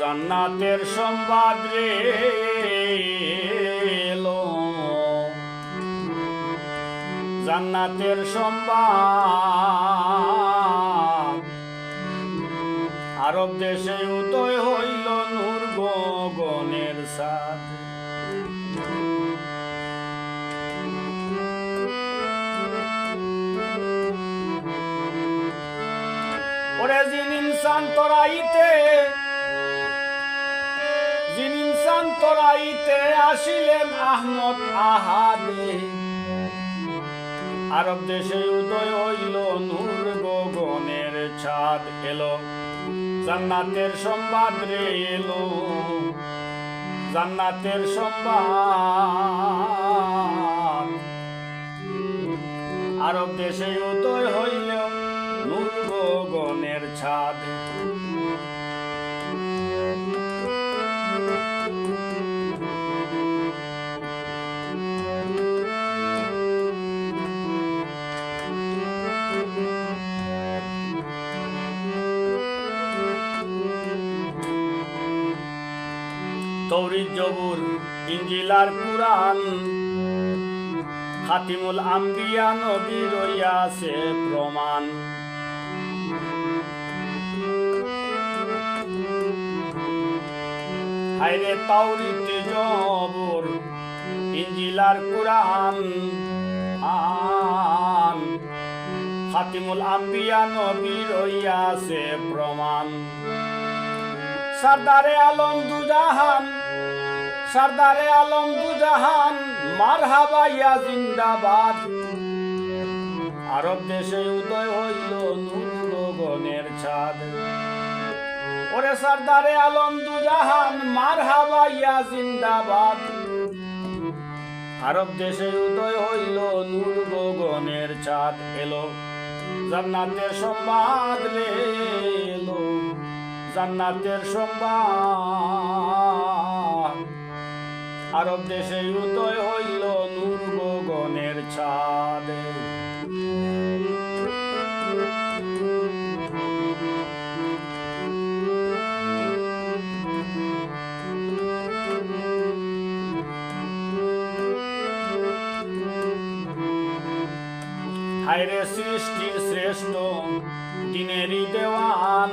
জান্নাতের সংবাদ রে জান্নাতের সংবাদ। আরব দেশে উদয় হইল নূর গগনের সাথ ওরে ইনসান তোরাইতে জিন ইনসান তোরাইতে আসিলেন আহমদ আহাদে। আরব দেশে উদয় হইল, নূর গগনের ছাদ এলো, জান্নাতের সংবাদ রে এলো। জান্নাতের সংবাদ। আরব দেশে উদয় হইল, নূর গগনের ছাদ। তৌরিদ জবুর ইঞ্জিলার কুরআন খাতিমুল আম্বিয়া নবী রইয়াছে প্রমাণ। হাইরে তাওরিত জবুর ইঞ্জিলার কুরআন আন খাতিমুল আম্বিয়া নবী রইয়াছে প্রমাণ। সর্দারে আলম দুজাহান সর্দারে আলম দুজাহান, মারহাবা ইয়া জিন্দাবাদ। আরব দেশে উদয় হইল নূর গগনের ছাদ। ওরে সর্দারে আলম দুজাহান, মারহাবা ইয়া জিন্দাবাদ। আরব দেশে উদয় হইল নূর গগনের ছাদ। এলো, জান্নাতের সংবাদ রে এলো জান্নাতের সংবাদ। আরব দেশে উদয় হইল নূর গগনের ছাদে। সৃষ্টির শ্রেষ্ঠ দিনেরই দেওয়ান।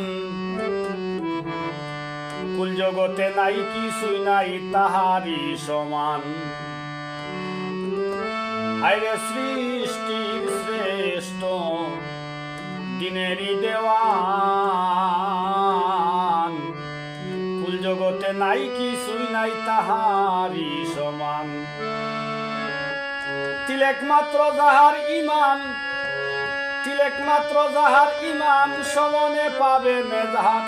কুল জগতে নাই কিছুই নাই তাহারি সমান। হায়রে সৃষ্টির শ্রেষ্ঠ, দিনেরই দেওয়ান। কুল জগতে নাই কিছুই নাই তাহারি সমান। তিলেক মাত্র যাহার ইমান তিলেক মাত্র যাহার ইমান সমনে পাবে মেধান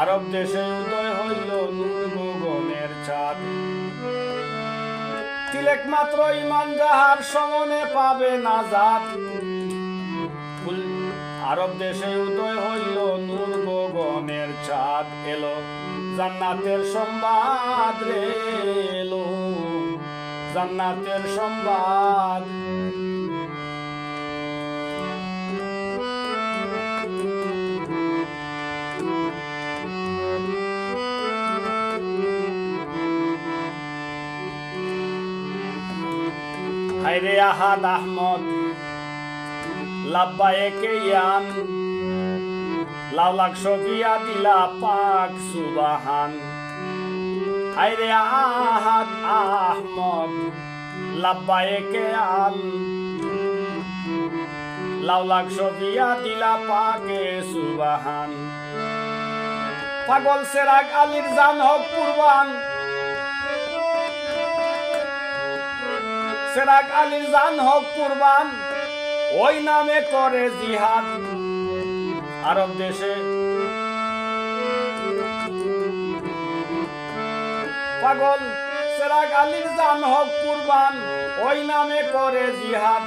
আরব দেশে উদয় হইল নূর গগনের চাঁদ। তিলেক মাত্র ইমান যাহার সমনে পাবে না জাত। আরব দেশে উদয় হইল নূর গগনের চাঁদ। এলো, জান্নাতের সংবাদ রে এলো। জান্নাতের সংবাদ হাইরে আহাদ আহমদ লাব্বায়েকে ইয়ান লাউ লাখ সফিয়া দিলা পাক সুবাহান। হাইরে আহাদ আহমদ লাব্বায়েকে আন লাউ লাখ সফিয়া দিলা পাকে সুবাহান। পাগল সেরাগ আলীর জান হোক কুরবান সেরাগ আলীর জান হোক কুরবান, ওই নামে করে জিহাদ। আরব দেশে পাগল, সেরাগ আলীর জান হোক কুরবান, ওই নামে করে জিহাদ।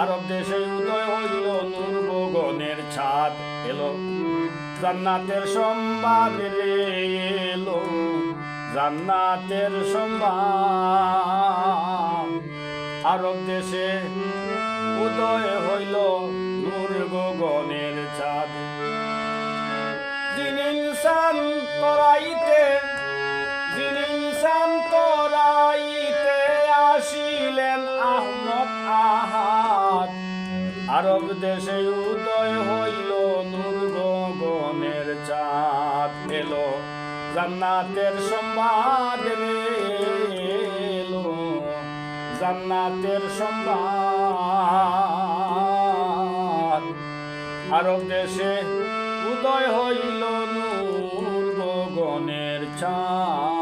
আরব দেশে উদয় হইল নূর গগনের ছাদ, এলো। জান্নাতের সংবাদ রে এলো। জান্নাতের সংবাদ আরব দেশে উদয় হইল নূর গগনের চাঁদ। যিনি ইনসান তরাইতে, যিনি ইনসান তরাইতে আসিলেন আহমদ আহাদ। আরব দেশে উদয় হইল নূর গগনের চাঁদ। এলো জান্নাতের সম্বাদ রে। জান্নাতের সম্বাদ আরব দেশে উদয় হইল নূর গগনের চাঁদ।